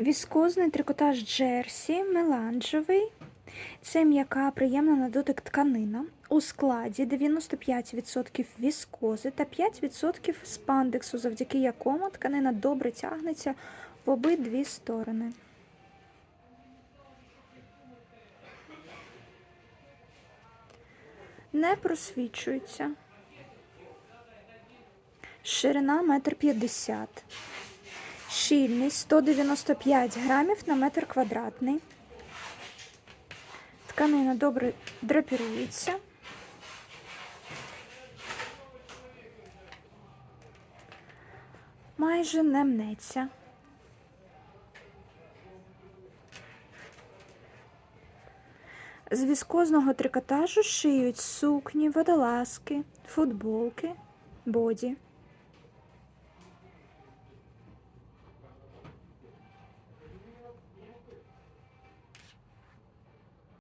Віскозний трикотаж Джерсі, меланжевий. Це м'яка, приємна на дотик тканина. У складі 95% віскози та 5% спандексу, завдяки якому тканина добре тягнеться в обидві сторони. Не просвічується. Ширина 1,50 м. Щільність 195 грамів на метр квадратний. Тканина добре драпірується. Майже не мнеться. З віскозного трикотажу шиють сукні, водолазки, футболки, боді.